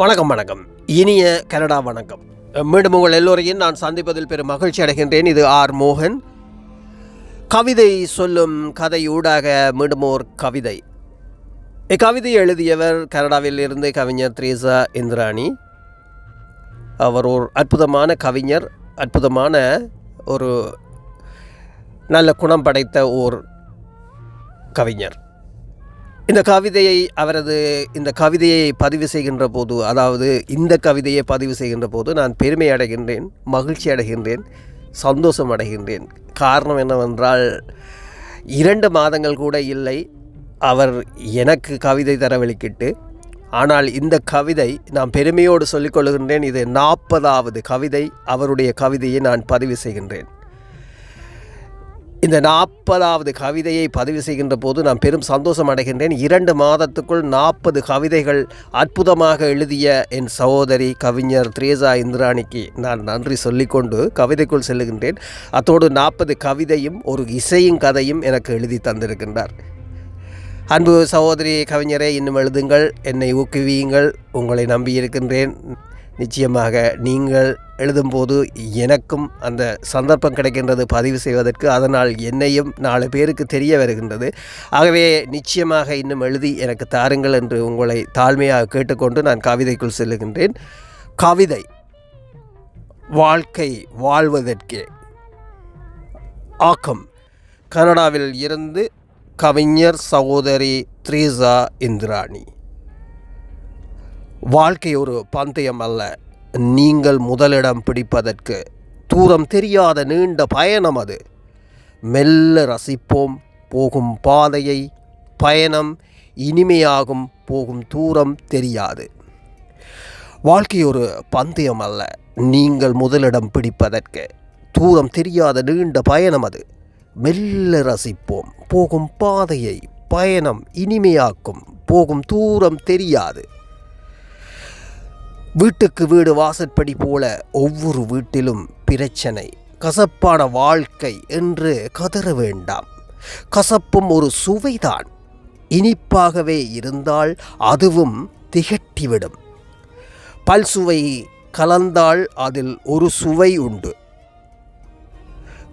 வணக்கம் வணக்கம். இனிய கனடா வணக்கம். மீண்டும் உங்கள் எல்லோரையும் நான் சந்திப்பதில் பெரும் மகிழ்ச்சி அடைகின்றேன். இது ஆர் மோகன். கவிதை சொல்லும் கதை ஊடாக மீண்டும் ஓர் கவிதை. இக்கவிதை எழுதியவர் கனடாவில் இருந்து கவிஞர் த்ரீசா இந்திராணி. அவர் ஒரு அற்புதமான கவிஞர் அற்புதமான ஒரு நல்ல குணம் படைத்த ஓர் கவிஞர். இந்த கவிதையை அவரது இந்த கவிதையை பதிவு செய்கின்ற போது அதாவது இந்த கவிதையை பதிவு செய்கின்ற போது நான் பெருமை அடைகின்றேன் மகிழ்ச்சி அடைகின்றேன் சந்தோஷம் அடைகின்றேன். காரணம் என்னவென்றால் இரண்டு மாதங்கள் கூட இல்லை அவர் எனக்கு கவிதை தர வெளிக்கிட்டு ஆனால் இந்த கவிதை நான் பெருமையோடு சொல்லிக்கொள்கின்றேன் இது நாற்பதாவது கவிதை அவருடைய கவிதையை நான் பதிவு செய்கின்றேன். இந்த நாற்பதாவது கவிதையை பதிவு செய்கின்ற போது நான் பெரும் சந்தோஷம் அடைகின்றேன். இரண்டு மாதத்துக்குள் நாற்பது கவிதைகள் அற்புதமாக எழுதிய என் சகோதரி கவிஞர் த்ரேசா இந்திராணிக்கு நான் நன்றி சொல்லிக்கொண்டு கவிதைக்குள் செல்லுகின்றேன். அத்தோடு நாற்பது கவிதையும் ஒரு இசையும் கதையும் எனக்கு எழுதி தந்திருக்கின்றார். அன்பு சகோதரி கவிஞரே இன்னும் எழுதுங்கள் என்னை ஊக்குவியுங்கள் உங்களை நம்பியிருக்கின்றேன் நிச்சயமாக நீங்கள் எழுதும்போது எனக்கும் அந்த சந்தர்ப்பம் கிடைக்கின்றது பதிவு செய்வதற்கு அதனால் என்னையும் நாலு பேருக்கு தெரிய வருகின்றது. ஆகவே நிச்சயமாக இன்னும் எழுதி எனக்கு தாருங்கள் என்று உங்களை தாழ்மையாக கேட்டுக்கொண்டு நான் கவிதைக்குள் செல்லுகின்றேன். கவிதை வாழ்க்கை வாழ்வதற்கே ஆக்கம். கனடாவில் இருந்து கவிஞர் சகோதரி த்ரீசா இந்திராணி. வாழ்க்கை ஒரு பந்தயம் அல்ல. நீங்கள் முதலிடம் பிடிப்பதற்கு தூரம் தெரியாத நீண்ட பயணம் அது. மெல்ல ரசிப்போம் போகும் பாதையை. பயணம் இனிமையாகும் போகும் தூரம் தெரியாது. வாழ்க்கை ஒரு பந்தயம் அல்ல. நீங்கள் முதலிடம் பிடிப்பதற்கு தூரம் தெரியாத நீண்ட பயணம் அது. மெல்ல ரசிப்போம். போகும் பாதையை பயணம் இனிமையாக்கும். போகும் தூரம் தெரியாது. வீட்டுக்கு வீடு வாசற்படி போல ஒவ்வொரு வீட்டிலும் பிரச்சனை. கசப்பான வாழ்க்கை என்று கதற வேண்டாம். கசப்பும் ஒரு சுவைதான். இனிப்பாகவே இருந்தால் அதுவும் திகட்டிவிடும். பல்சுவை கலந்தால் அதில் ஒரு சுவை உண்டு.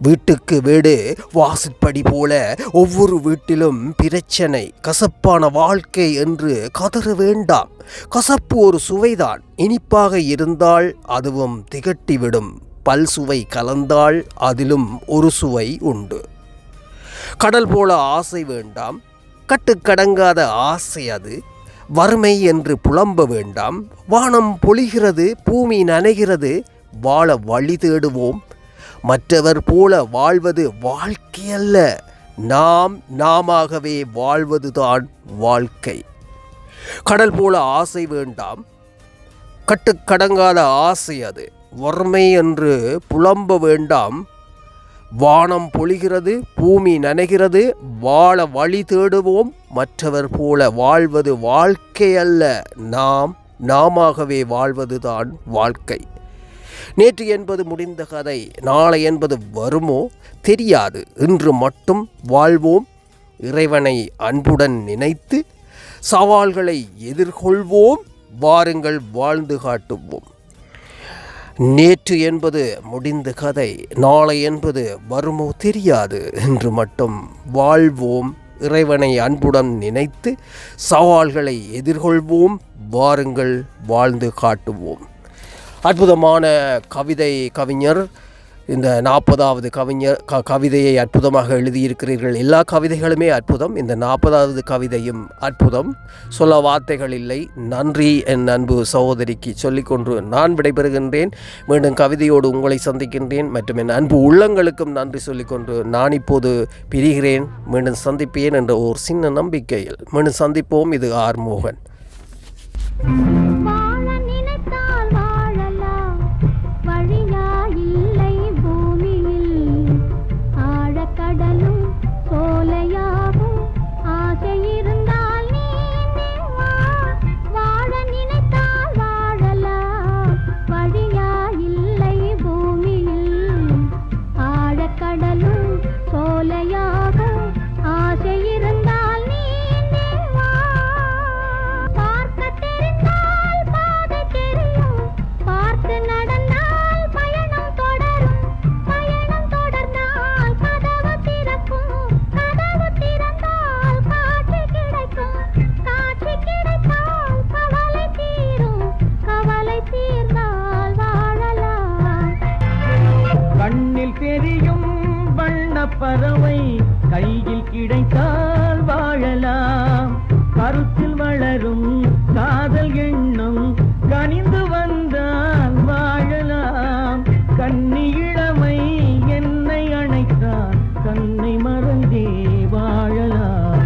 வீட்டுக்கு வீடு வாசற்படி போல ஒவ்வொரு வீட்டிலும் பிரச்சனை கசப்பான வாழ்க்கை என்று கதற வேண்டாம். கசப்பு ஒரு சுவைதான். இனிப்பாக இருந்தால் அதுவும் திகட்டிவிடும். பல் சுவை கலந்தால் அதிலும் ஒரு சுவை உண்டு. கடல் போல ஆசை வேண்டாம். கட்டுக்கடங்காத ஆசை அது. வறுமை என்று புலம்ப வேண்டாம். வானம் பொழிகிறது பூமி நனைகிறது. வாழ வழி தேடுவோம். மற்றவர் போல வாழ்வது வாழ்க்கை அல்ல நாம் நாமாகவே வாழ்வதுதான் வாழ்க்கை. கடல் போல ஆசை வேண்டாம். கட்டுக்கடங்காத ஆசை அது. வறுமை என்று புலம்ப வேண்டாம். வானம் பொழிகிறது பூமி நனைகிறது வாழ வழி தேடுவோம். மற்றவர் போல வாழ்வது வாழ்க்கை அல்ல நாம் நாமாகவே வாழ்வதுதான் வாழ்க்கை. நேற்று என்பது முடிந்த கதை நாளை என்பது வருமோ தெரியாது. இன்று மட்டும் வாழ்வோம் இறைவனை அன்புடன் நினைத்து சவால்களை எதிர்கொள்வோம் வாருங்கள் வாழ்ந்து காட்டுவோம். நேற்று என்பது முடிந்த கதை நாளை என்பது வருமோ தெரியாது. என்று மட்டும் வாழ்வோம் இறைவனை அன்புடன் நினைத்து சவால்களை எதிர்கொள்வோம் வாருங்கள் வாழ்ந்து காட்டுவோம். அற்புதமான கவிதை கவிஞர் இந்த நாற்பதாவது கவிஞர் க கவிதையை அற்புதமாக எழுதியிருக்கிறீர்கள். எல்லா கவிதைகளுமே அற்புதம். இந்த நாற்பதாவது கவிதையும் அற்புதம். சொல்ல வார்த்தைகள் இல்லை. நன்றி என் அன்பு சகோதரிக்கு சொல்லிக்கொண்டு நான் விடைபெறுகின்றேன். மீண்டும் கவிதையோடு உங்களை சந்திக்கின்றேன். மற்றும் என் அன்பு உள்ளங்களுக்கும் நன்றி சொல்லிக்கொண்டு நான் இப்போது பிரிகிறேன். மீண்டும் சந்திப்பேன் என்ற ஒரு சின்ன நம்பிக்கையில் மீண்டும் சந்திப்போம். இது ஆர் மோகன். கிடைத்தால் வாழலாம். கருத்தில் வளரும் காதல் எண்ணம் கனிந்து வந்தால் வாழலாம். கண்ணி இளமை என்னை அணைத்தால் கண்ணை மறந்தே வாழலாம்.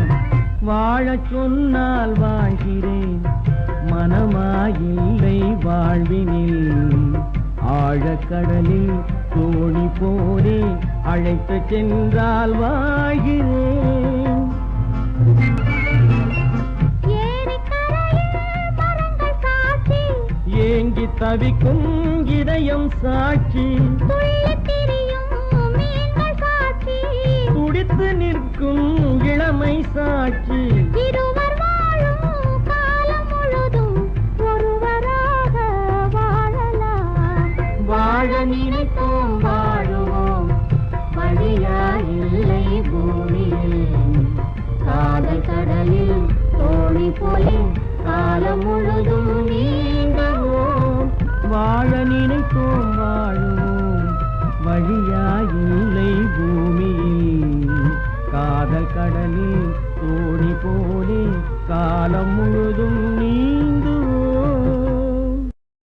வாழச் சொன்னால் வாழ்கிறேன் மனமாயில்லை வாழ்வினில். ஆழக்கடலில் தோணி போரே அழைத்து சென்றால் சாட்சி ஏங்கி தவிக்கும் இதயம் சாட்சி. துடித்து நிற்கும் இளமை சாட்சி. கடலில் தோணி போலே காலம் முழுதும் நீங்குவோம் வாழ நினைத்தோம் வாழுவோம். வழியாயில்லை பூமியில் காதல் கடலில் தோணி போலே காலம்